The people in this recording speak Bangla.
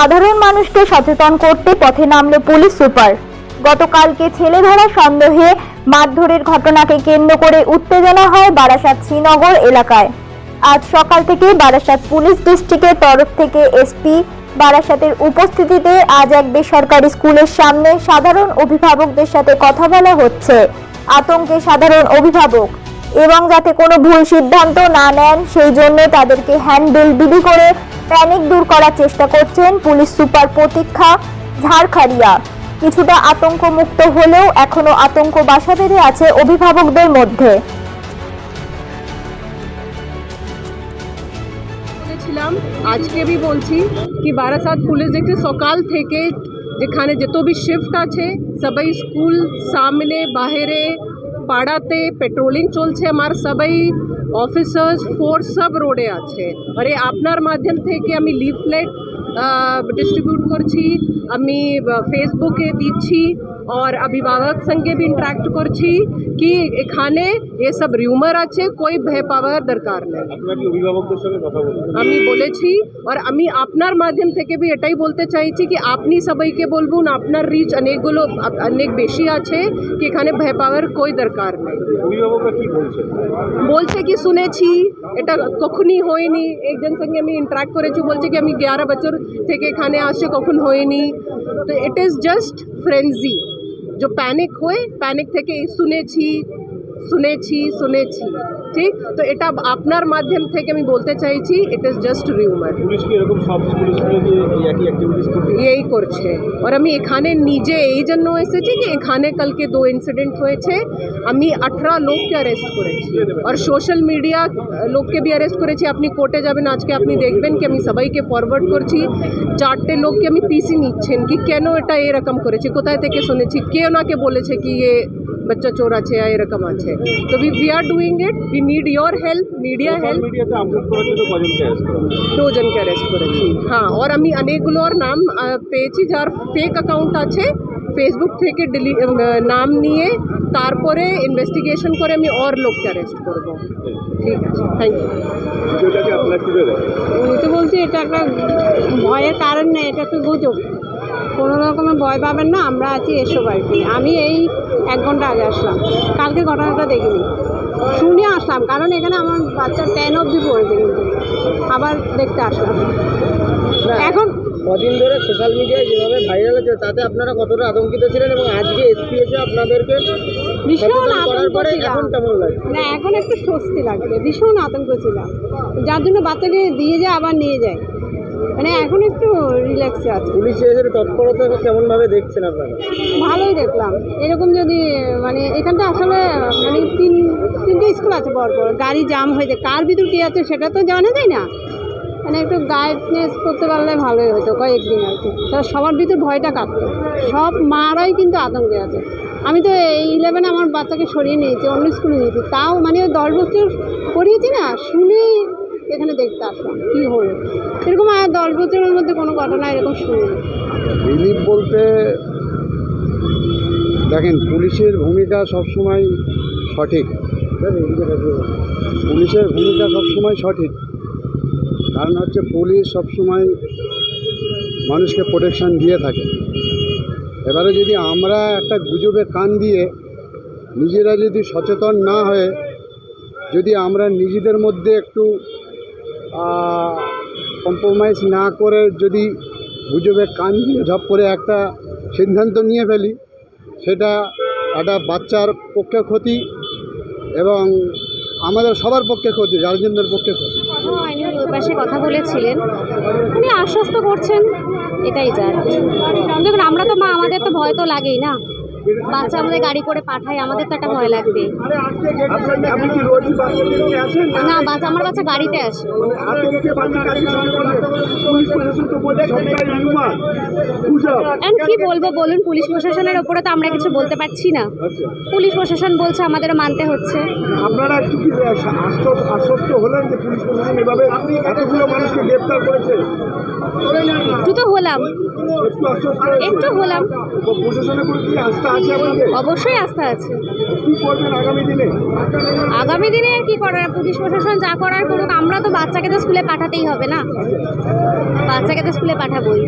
সাধারণ মানুষকে সচেতন করতে পথে নামল পুলিশ সুপার। গতকালকে ছেলে ধরা সন্দেহে মারধরের ঘটনাকে কেন্দ্র করে উত্তেজনা হয় বারাসাত শ্রীনগর এলাকায়। আজ সকাল থেকে বারাসাত পুলিশ ডিস্ট্রিক্টের তরফ থেকে এসপি বারাসাতের উপস্থিতিতে আজ এক বেসরকারি স্কুলের সামনে সাধারণ অভিভাবকদের সাথে কথা বলা হচ্ছে। আতঙ্কে সাধারণ অভিভাবক এবং যাতে কোনো ভুল সিদ্ধান্ত না নেন, সেই জন্য তাদেরকে হ্যান্ডবিল বিলি করে প্যানিক দূর করার চেষ্টা করছেন পুলিশ সুপার প্রতীক্ষা ঝাড়খাড়িয়া কিছুটা আতঙ্ক মুক্ত হলেও এখনও আতঙ্ক বাসা বেঁধে আছে অভিভাবকদের মধ্যে। বলেছিলাম আজকে বি বলছি কি বারাসাত পুলিশ দেখতে সকাল থেকে যেখানে যত বি শিফট আছে, সবাই স্কুল সামনে, বাহিরে পাড়াতে পেট্রোলিং চলছে আমার সবাই অফিসার্স ফোর্স সব রোডে আছে আর এই আপনার মাধ্যম থেকে আমি লিফলেট ডিস্ট্রিবিউট করছি আমি ফেসবুকে দিচ্ছি আর অভিভাবক সঙ্গে ভি ইন্টারাক্ট করছি কি এখানে এসব রিউমার আছে কই ভয় পাওয়ার দরকার নেই। আমি বলেছি আর আমি আপনার মাধ্যম থেকে এটাই বলতে চাইছি কি আপনি সবাইকে বলবুন আপনার রিচ অনেকগুলো অনেক বেশি আছে কি এখানে ভয় পাওয়ার কই দরকার নেই। বলছে? কি শুনেছি এটা কখনই হয়নি। একজন সঙ্গে আমি ইন্টারাক্ট করেছি বলছে কি আমি গ্যারো বছর থেকে এখানে আসছে কখন হয়নি। তো ইট ইজ জাস্ট ফ্রেন্জি जो প্যানিক হয় প্যানিক থেকে শুনেছি শুনেছি শুনেছি ঠিক তো এটা আপনার মাধ্যম থেকে আমি বলতে চাইছি ইট ইজ জাস্ট রিউমার এই করছে। আর আমি এখানে নিজে এই জন্য এসেছি কি এখানে কালকে দো ইনসিডেন্ট হয়েছে। আমি আঠারো লোককে অ্যারেস্ট করেছি। আর সোশ্যাল মিডিয়া লোককে বি অ্যারেস্ট করেছি। আপনি কোর্টে যাবেন আজকে আপনি দেখবেন কি আমি সবাইকে ফরওয়ার্ড করছি। চারটে লোককে আমি পিসি নিচ্ছেন। কি কেন এটা এরকম করেছে? কোথায় থেকে শুনেছি? কে ওনাকে বলেছে কি এ বাচ্চা চোর আছে या এরকম আছে তো we we are doing it we need your help media help মিডিয়াতে জন্য কজনকে অ্যারেস্ট করেছি হ্যাঁ আর আমি অনেকগুলোর নাম পেয়েছি যার ফেক অ্যাকাউন্ট আছে ফেসবুক থেকে ডিলি নাম নিয়ে তারপরে ইনভেস্টিগেশন করে আমি ওর লোককে অ্যারেস্ট করব ঠিক আছে থ্যাংক ইউ? আমি তো বলছি এটা একটা ভয়ের কারণ নেই এটা একটু গুজব কোনো রকমের ভয় পাবেন না আমরা আছি এসো বাড়িতে আমি এই এক ঘণ্টা আগে আসলাম। কালকে ঘটনাটা দেখিনি। শুনে আসলাম কারণ এখানে আমার বাচ্চা টেন অবধি পড়েছে কিন্তু। আবার দেখতে আসলাম। এখন কদিন ধরে সোশ্যাল মিডিয়ায় যেভাবে ভাইরাল হচ্ছে তাতে আপনারা কতটা আতঙ্কিত ছিলেন এবং আজকে এসপি এসে আপনাদেরকে ভীষণ আতঙ্ক ছিলাম। না এখন একটু স্বস্তি লাগছে ভীষণ আতঙ্ক ছিলাম। যার জন্য বাচ্চাকে দিয়ে যায় আবার নিয়ে যায়। মানে এখন একটু রিল্যাক্সে আছে। পুলিশ এসে তৎপরতা কেমনভাবে দেখছেন আপনারা? ভালোই দেখলাম। এরকম যদি মানে এখানটা আসলে মানে তিন তিনটে স্কুল আছে বড় বড় গাড়ি জাম হয়ে যায় কার ভিতর কী আছে সেটা তো জানা যায় না। মানে একটু গাইডনেস করতে পারলে ভালোই হতো কয়েকদিন আর কি। তা সবার ভিতর ভয়টা কাটতো সব মারাই কিন্তু আতঙ্কে আছে। আমি তো এই ইলেভেনে আমার বাচ্চাকে সরিয়ে নিয়েছি অন্য স্কুলে নিয়েছি। তাও মানে ওই দশ বছর পড়িয়েছি না শুনেই এখানে দেখতে আসলাম, কী হলো? এরকম আর দশ বছরের মধ্যে কোনো ঘটনা এরকম শুনিনি রিলিফ বলতে, দেখেন, পুলিশের ভূমিকা সবসময় সঠিক। পুলিশের ভূমিকা সবসময় সঠিক। কারণ হচ্ছে, পুলিশ সবসময় মানুষকে প্রোটেকশান দিয়ে থাকে। এবারে যদি আমরা একটা গুজবে কান দিয়ে নিজেরা যদি সচেতন না হয়ে, যদি আমরা নিজেদের মধ্যে একটু কম্প্রোমাইজ না করে যদি গুজবে কান দিয়ে ঝপ করে একটা সিদ্ধান্ত নিয়ে ফেলি, সেটা একটা বাচ্চার পক্ষে ক্ষতি এবং আমাদের সবার পক্ষে ক্ষতি গার্জেনদের পক্ষে ক্ষতি। পাশে কথা বলেছিলেন। উনি আশ্বস্ত করছেন, এটাই যার দেখুন, আমরা তো মা, আমাদের তো ভয় তো লাগেই না। বাচ্চা আমাদের গাড়ি করে পাঠায় আমাদের তো একটা ভয় লাগবে। না বাচ্চা আমার বাচ্চা গাড়িতে আসে। কি বলব বলুন পুলিশ প্রশাসনের ওপরে তো আমরা কিছু বলতে পারছি না। পুলিশ প্রশাসন বলছে আমাদেরও মানতে হচ্ছে। আপনারা একটু আশ্বস্ত আশ্বস্ত হলেন যে পুলিশ প্রশাসন এভাবে এতগুলো মানুষকে গ্রেপ্তার করেছে? একটু তো হলাম। একটু হলাম। প্রশাসনের কি আস্থা অবশ্যই আস্থা আছে। আগামী দিনে আর কি করার? পুলিশ প্রশাসন যা করার করুক আমরা তো বাচ্চাকে তো স্কুলে পাঠাতেই হবে না? বাচ্চাকে তো স্কুলে পাঠাবোই।